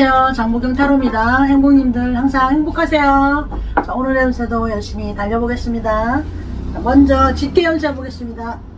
안녕하세요. 장보경 타로입니다. 행복님들 항상 행복하세요. 자, 오늘의 운세도 열심히 달려보겠습니다. 자, 먼저 쥐띠 운세 보겠습니다.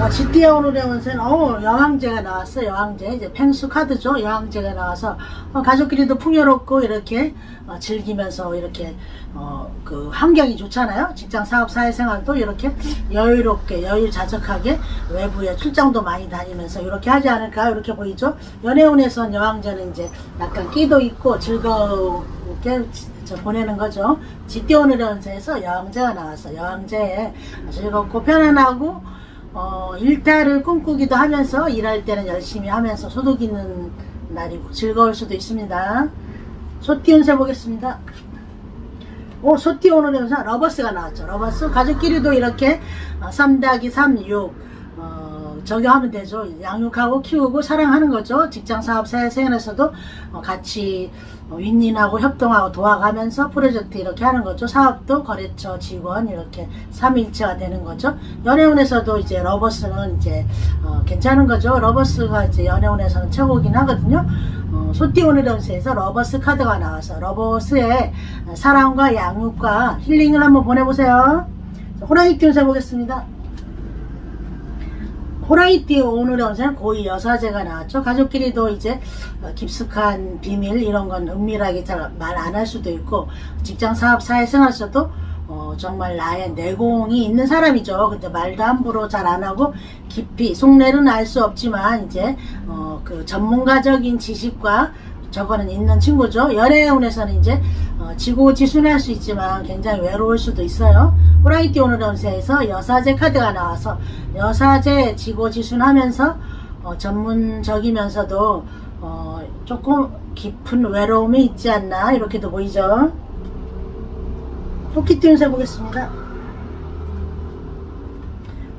어, 쥐띠의 오늘의 운세는 어, 여왕제가 나왔어요. 여왕제 이제 펭수 카드죠. 여왕제가 나와서 어, 가족끼리도 풍요롭고 이렇게 어, 즐기면서 이렇게 어, 그 환경이 좋잖아요. 직장, 사업, 사회생활도 이렇게 여유롭게 여유자적하게 외부에 출장도 많이 다니면서 이렇게 하지 않을까 이렇게 보이죠. 연애운에선 여왕제는 이제 약간 끼도 있고 저 보내는 거죠. 오늘의 운세에서 여왕제가 나와서 여왕제에 즐겁고 편안하고 어, 일탈을 꿈꾸기도 하면서 일할 때는 열심히 하면서 소득 있는 날이고 즐거울 수도 있습니다. 소띠 운세 보겠습니다. 오, 소띠 오늘의 운세 러버스가 나왔죠. 러버스 가족끼리도 이렇게 3 더하기 3, 6 어, 적용하면 되죠. 양육하고 키우고 사랑하는 거죠. 직장 사업 생활에서도 어, 같이 어, 윈윈하고 협동하고 도와가면서 프로젝트 이렇게 하는 거죠. 사업도 거래처 직원 이렇게 삼일체가 되는 거죠. 연애운에서도 이제 러버스는 이제 어, 괜찮은 거죠. 러버스가 이제 연애운에서는 최고긴 하거든요. 어, 소띠오늘 연세에서 러버스 카드가 나와서 러버스의 사랑과 양육과 힐링을 한번 보내보세요. 자, 호랑이띠 운세 보겠습니다. 오늘의 운세는 고위 여사제가 나왔죠. 가족끼리도 이제 어, 깊숙한 비밀 이런 건 은밀하게 잘 말 안 할 수도 있고 직장 사업 사회생활에서도 어, 정말 나의 내공이 있는 사람이죠. 근데 말도 함부로 잘 안 하고 깊이 속내는 알 수 없지만 이제 어, 그 전문가적인 지식과 저거는 있는 친구죠. 연애운에서는 이제 어, 지고지 순할 수 있지만 굉장히 외로울 수도 있어요. 호라이티 오늘 연세에서 여사제 카드가 나와서 여사제 지고지 순하면서 어, 전문적이면서도 어, 조금 깊은 외로움이 있지 않나 이렇게도 보이죠. 토끼띠 운세 보겠습니다.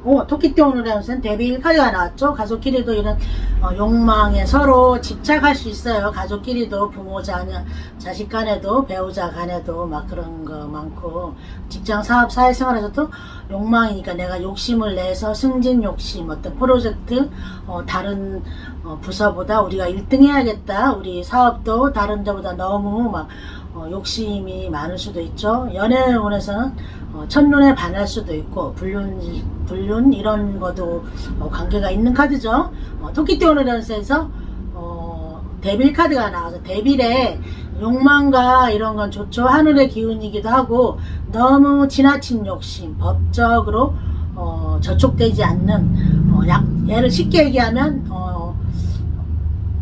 오, 토끼띠 오늘의 운세는 데빌 카드가 나왔죠. 가족끼리도 이런 어, 욕망에 서로 집착할 수 있어요. 가족끼리도 부모, 자녀, 자식 간에도 배우자 간에도 막 그런 거 많고 직장, 사업, 사회생활에서도 욕망이니까 내가 욕심을 내서 승진 욕심, 어떤 프로젝트, 어, 다른 어, 부서보다 우리가 1등 해야겠다. 우리 사업도 다른 데보다 너무 막 어, 욕심이 많을 수도 있죠. 연애운에서는 어, 첫눈에 반할 수도 있고 불륜, 불륜 이런 것도 어, 관계가 있는 카드죠. 어, 토끼띠 오늘 연세에서 어, 데빌 카드가 나와서 데빌의 욕망과 이런 건 좋죠. 하늘의 기운이기도 하고 너무 지나친 욕심, 법적으로 어, 저촉되지 않는 어, 약, 얘를 쉽게 얘기하면 어,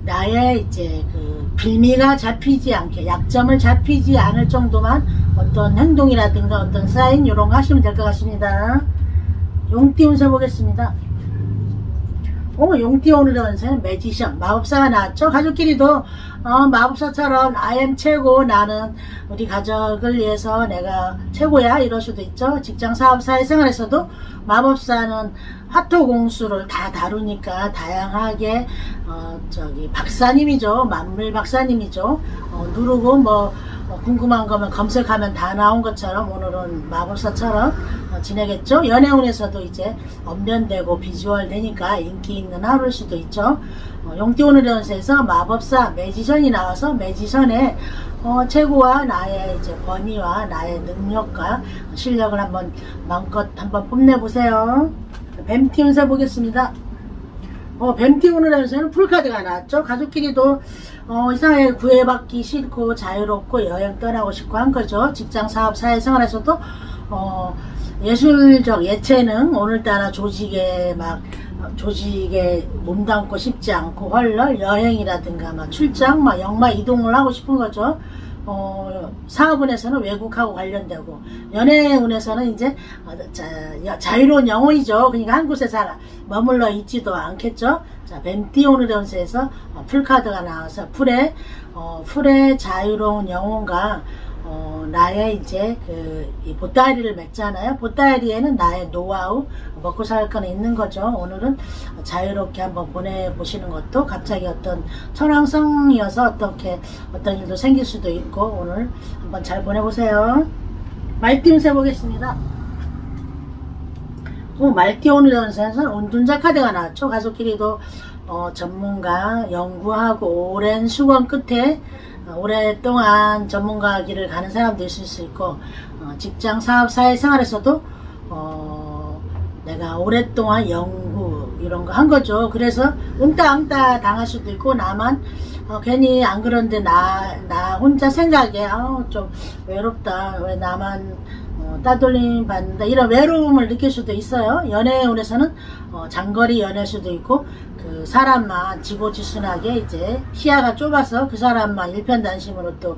나의 이제 그 빌미가 잡히지 않게 약점을 잡히지 않을 정도만 어떤 행동이라든가 어떤 사인 이런 거 하시면 될 것 같습니다. 용띠 운세 보겠습니다. 오, 용띠 오늘의 운세는 매지션, 마법사가 나왔죠? 가족끼리도, 어, 마법사처럼, I am 최고, 나는 우리 가족을 위해서 내가 최고야, 이럴 수도 있죠? 직장, 사업, 사회생활에서도 마법사는 화토공수를 다 다루니까 다양하게, 어, 저기, 박사님이죠. 만물 박사님이죠. 어, 누르고 뭐, 뭐 궁금한 거면 검색하면 다 나온 것처럼 오늘은 마법사처럼 어, 지내겠죠. 연애운에서도 이제 언변되고 비주얼 되니까 인기 있는 하루일 수도 있죠. 어, 용띠 오늘의 운세에서 마법사 매지션이 나와서 매지션의 어, 최고와 나의 이제 권위와 나의 능력과 실력을 한번 마음껏 한번 뽐내보세요. 뱀티 운세 보겠습니다. 어, 뱀티 오늘의 운세는 풀카드가 나왔죠. 가족끼리도 어, 이상하게 구애받기 싫고 자유롭고 여행 떠나고 싶고 한 거죠. 직장, 사업, 사회생활에서도 어, 예술적 예체능 오늘따라 조직에 막 어, 조직에 몸담고 싶지 않고 헐럴 여행이라든가 막 출장 막 영마 이동을 하고 싶은 거죠. 어, 사업운에서는 외국하고 관련되고 연애운에서는 이제 어, 자, 여- 자유로운 영혼이죠. 그러니까 한 곳에 잘 머물러 있지도 않겠죠. 자, 운세에서 어, 풀카드가 나와서 풀에 어, 풀의 자유로운 영혼과 어, 나의 이제 그이 보따리를 맺잖아요. 보따리에는 나의 노하우, 먹고 살 거는 있는 거죠. 오늘은 자유롭게 한번 보내보시는 것도 갑자기 어떤 천왕성이어서 어떻게 어떤 일도 생길 수도 있고 오늘 한번 잘 보내보세요. 말띠 운세 보겠습니다. 오, 말띠 오늘 연세에서는 운둔자 카드가 나왔죠. 가족끼리도 어, 전문가 연구하고 오랜 수건 끝에 어, 오랫동안 전문가 길을 가는 사람도 있을 수 있고 어, 직장 사업 사회생활에서도 어, 내가 오랫동안 연구 이런 거 한 거죠. 그래서 응따응따 당할 수도 있고 나만 어, 괜히 안 그런데 나, 나 혼자 생각에 아우 좀 외롭다. 왜 나만 어, 따돌림 받는다. 이런 외로움을 느낄 수도 있어요. 연애운에서는 어, 장거리 연애일 수도 있고 그 사람만 지고지순하게 이제 시야가 좁아서 그 사람만 일편단심으로 또 어,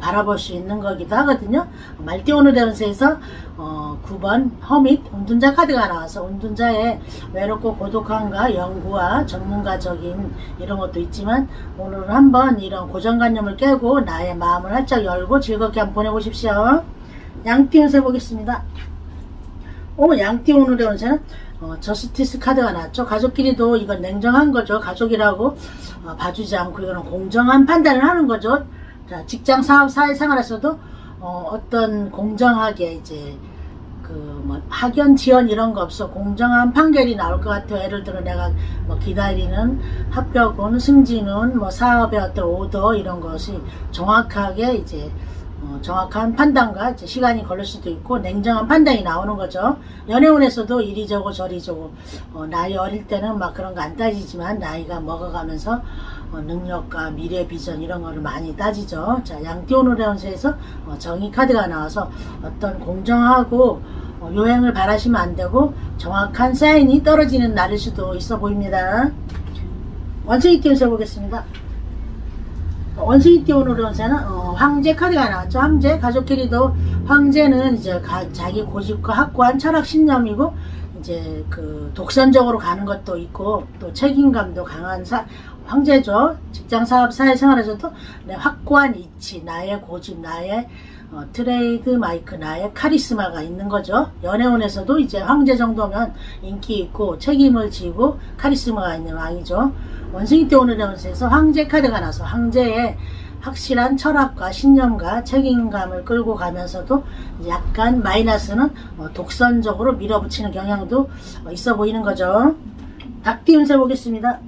바라볼 수 있는 거기도 하거든요. 말띠오누 대운세에서 어, 9번 허밋 운둔자 카드가 나와서 운둔자의 외롭고 고독함과 연구와 전문가적인 이런 것도 있지만 오늘은 한번 이런 고정관념을 깨고 나의 마음을 활짝 열고 즐겁게 한번 보내보십시오. 양띠 운세 보겠습니다. 오, 양띠운으로 대운세는 어, 저스티스 카드가 나왔죠. 가족끼리도 이건 냉정한 거죠. 가족이라고 어, 봐주지 않고 이거는 공정한 판단을 하는 거죠. 자, 직장 사업 사회생활에서도 어, 어떤 공정하게 이제 그뭐 학연 지연 이런 거 없어 공정한 판결이 나올 것 같아요. 예를 들어 내가 뭐 기다리는 합격은 승진은 뭐 사업의 어떤 오더 이런 것이 정확하게 이제 어, 정확한 판단과 시간이 걸릴 수도 있고 냉정한 판단이 나오는 거죠. 연애운에서도 이리 저고 저리 저고 어, 나이 어릴 때는 막 그런 거 안 따지지만 나이가 먹어가면서 어, 능력과 미래 비전 이런 거를 많이 따지죠. 자, 양띠오노래운세에서 어, 정의 카드가 나와서 어떤 공정하고 어, 요행을 바라시면 안 되고 정확한 사인이 떨어지는 날일 수도 있어 보입니다. 원숭이 띠운 세 보겠습니다. 원숭이 띠오는 원세는 어, 황제 카드가 나왔죠. 황제 가족끼리도 황제는 이제 가- 자기 고집과 확고한 철학 신념이고 이제 그 독선적으로 가는 것도 있고 또 책임감도 강한 사, 황제죠. 직장 사업 사회생활에서도 내 확고한 이치, 나의 고집, 나의 어, 트레이드 마이크, 나의 카리스마가 있는 거죠. 연애운에서도 이제 황제 정도면 인기 있고 책임을 지고 카리스마가 있는 왕이죠. 원숭이 때 오늘 연세에서 황제 카드가 나서 황제의 확실한 철학과 신념과 책임감을 끌고 가면서도 약간 마이너스는 어, 독선적으로 밀어붙이는 경향도 어, 있어 보이는 거죠. 닭띠 운세 보겠습니다.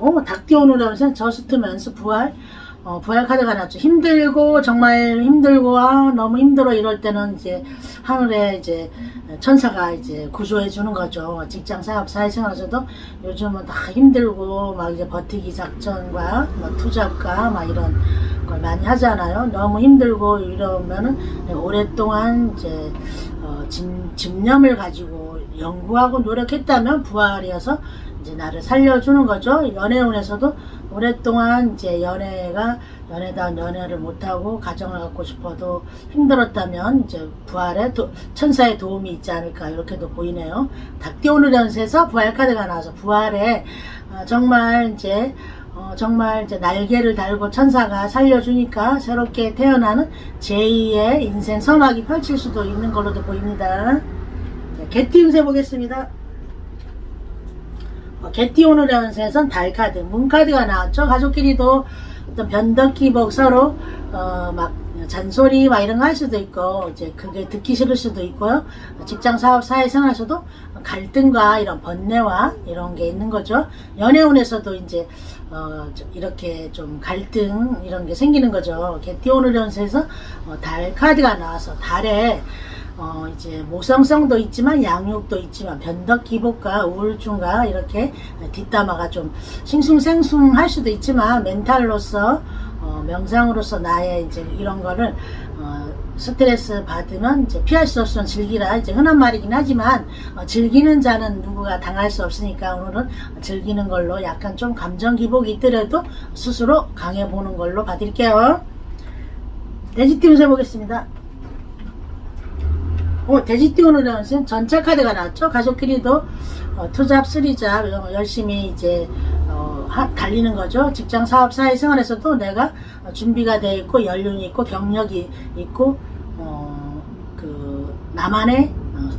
오, 닭띠 오늘 연세 저스트면서 부활. 어, 부활 카드가 나왔죠. 힘들고, 정말 힘들고, 아, 너무 힘들어. 이럴 때는 이제 하늘에 이제 천사가 이제 구조해 주는 거죠. 직장 사업 사회생활에서도 요즘은 다 힘들고, 막 이제 버티기 작전과 뭐 투잡과 막 이런 걸 많이 하잖아요. 너무 힘들고 이러면은 오랫동안 이제 어, 진, 집념을 가지고 연구하고 노력했다면 부활이어서 이제 나를 살려주는 거죠. 연애운에서도 오랫동안 이제 연애가 연애다운 연애를 못하고 가정을 갖고 싶어도 힘들었다면 이제 부활에 도- 천사의 도움이 있지 않을까 이렇게도 보이네요. 닭띠오늘 연세에서 부활 카드가 나와서 부활에 어, 정말 이제 어, 정말 이제 날개를 달고 천사가 살려주니까 새롭게 태어나는 제2의 인생 선악이 펼칠 수도 있는 걸로도 보입니다. 자, 개띠 운세 보겠습니다. 어, 개띠 오늘 연세에선 달카드, 문카드가 나왔죠. 가족끼리도 어떤 변덕기복 서로 어, 막 잔소리 막 이런 거 할 수도 있고 이제 그게 듣기 싫을 수도 있고요. 직장 사업 사회생활에서도 갈등과 이런 번뇌와 이런 게 있는 거죠. 연애운에서도 이제 어, 저- 이렇게 좀 갈등 이런 게 생기는 거죠. 개띠 오늘 연세에서 어, 달 카드가 나와서 달에 어, 이제 모성성도 있지만 양육도 있지만 변덕 기복과 우울증과 이렇게 뒷담화가 좀 싱숭생숭할 수도 있지만 멘탈로서 어, 명상으로서 나의 이제 이런 거를 어, 스트레스 받으면 이제 피할 수 없으면 즐기라 이제 흔한 말이긴 하지만 어, 즐기는 자는 누구가 당할 수 없으니까 오늘은 즐기는 걸로 약간 좀 감정 기복이 있더라도 스스로 강해 보는 걸로 봐드릴게요. 돼지띠 운세 보겠습니다. 어, 돼지띠 오늘은 전차 카드가 나왔죠. 가족끼리도 어, 투잡, 쓰리잡 어, 열심히 이제 어, 하- 달리는 거죠. 직장, 사업, 사회생활에서도 내가 어, 준비가 돼 있고 연륜이 있고 경력이 있고 어, 그 나만의 어,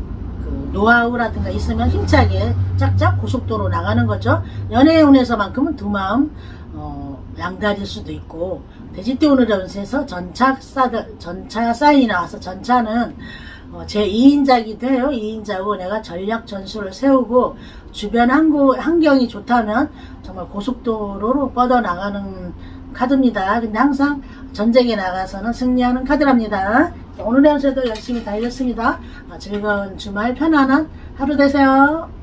그 노하우라든가 있으면 힘차게 짝짝 고속도로 나가는 거죠. 연애운에서만큼은 두 마음 어, 양다릴 수도 있고 돼지띠 오늘 연세에서 전차 싸 전차 사인이 나와서 전차는 어, 제 2인자기도 해요. 2인자고 내가 전략 전술을 세우고 주변 항구, 환경이 좋다면 정말 고속도로로 뻗어나가는 카드입니다. 근데 항상 전쟁에 나가서는 승리하는 카드랍니다. 오늘의 연세도 열심히 달렸습니다. 어, 즐거운 주말 편안한 하루 되세요.